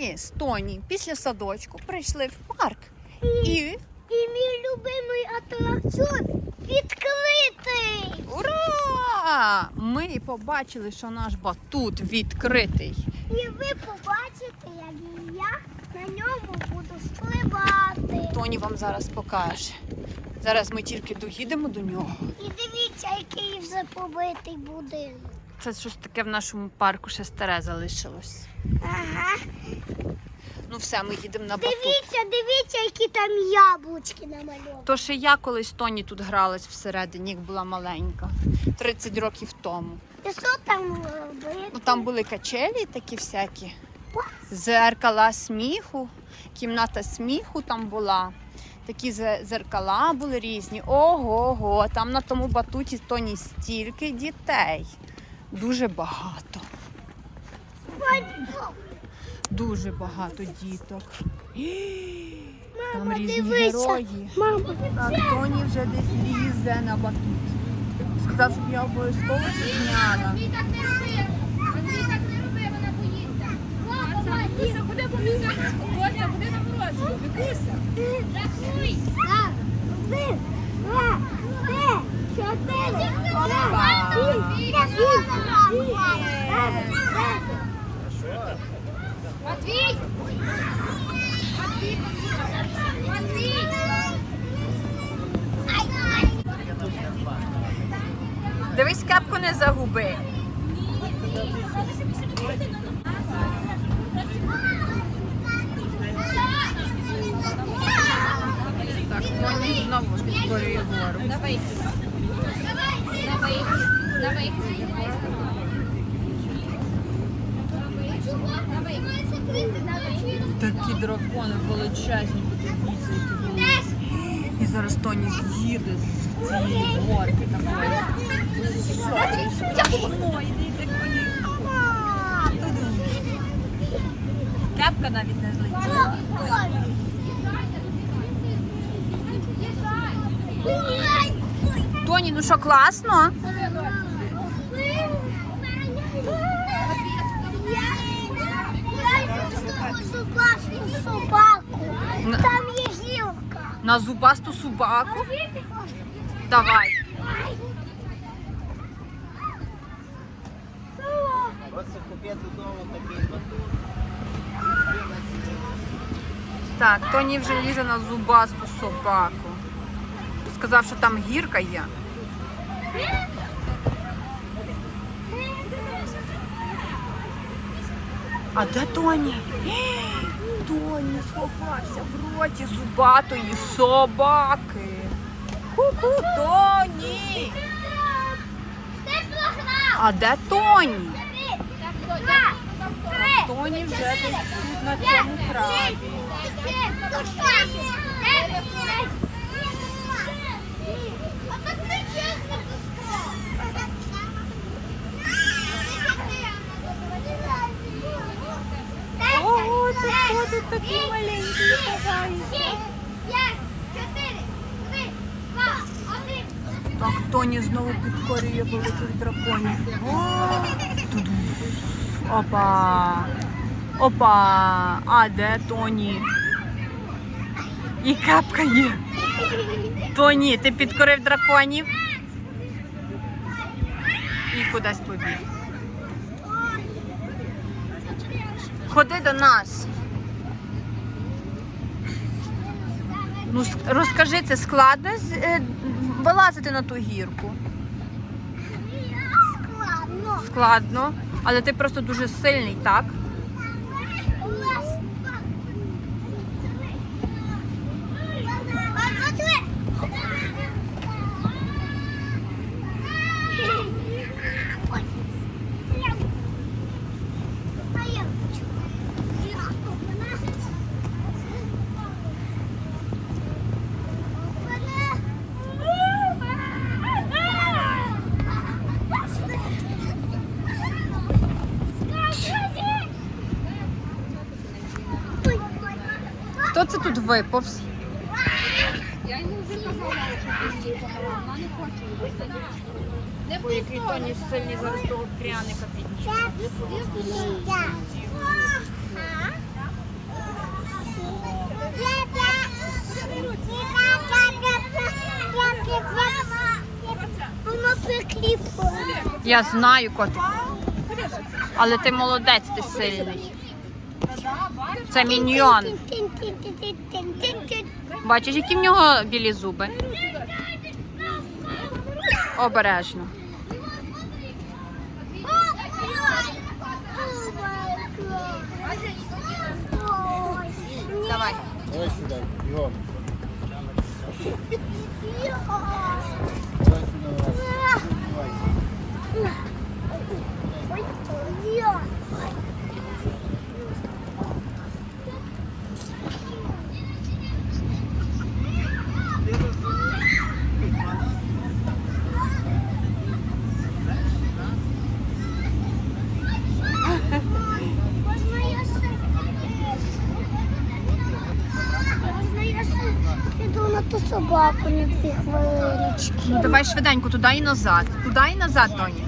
Ми з Тоні після садочку прийшли в парк і І мій любимий атракціон відкритий. ура! Ми побачили, що наш батут відкритий. І ви побачите, як я на ньому буду спливати. Тоні вам зараз покаже. Зараз ми тільки доїдемо до нього. І дивіться, який вже побитий будинок. Це щось таке в нашому парку ще старе залишилось. Ага. Ну все, ми їдемо на батут. Дивіться, дивіться, які там яблучки намальовані. То ще я колись Тоні тут гралась всередині, як була маленька, 30 років тому. І що там робити? Ну там були качелі такі всякі. Зеркала сміху, кімната сміху там була. Такі зеркала були різні. Ого-го, там на тому батуті Тоні стільки дітей. Дуже багато. Дуже багато діток. Там Мама, різні дивися. герої. Мама, Так, Тоні вже десь лізе на батут. Сказав, щоб я обов'язково це зняла. Куди на морозиво? Вікуся. Рахуй. Так, один, два, Дивись, кепку не загуби. Так, Тоні знову підкорює гору. Давай. Давай. Давай. Такі дракони величезні, подивіться. І зараз Тоні з'їде з цієї горки такої. Тоні, ну що, класно? Собаку. Там є гілка. На зубасту собаку? Давай. Просто купити додому такий батут. Так, Тоні вже лізе на зубасту собаку. Сказав, що там гірка є. А де Тоні? Тоні сховався в роті зубатої собаки. Ку-ку, Тоні! А де Тоні? Тоні вже тут на цьому траві. Ого, це хто тут такий маленький ховається? Так, Тоні знову підкорює великих драконів. Опа. Опа. А де Тоні? І капка є. Тоні, ти підкорив драконів? І кудись побіг. Ходи до нас. Ну, розкажи, це складно з- е, вилазити на ту гірку? Складно. Складно, але ти просто дуже сильний, так? Хто це тут виповз? Я їй вже казала, що ти вона не хоче. Бо який тоні сильні зараз того пряника Я знаю, котик. Але ти молодець, ти сильний. Це міньйон. Бачиш, які в нього білі зуби. Обережно. Давай. Давай сюди. Давай сюди, ту собаку на дві хвилиночки. Ну, давай швиденько, туди і назад. Туди і назад, Тоні.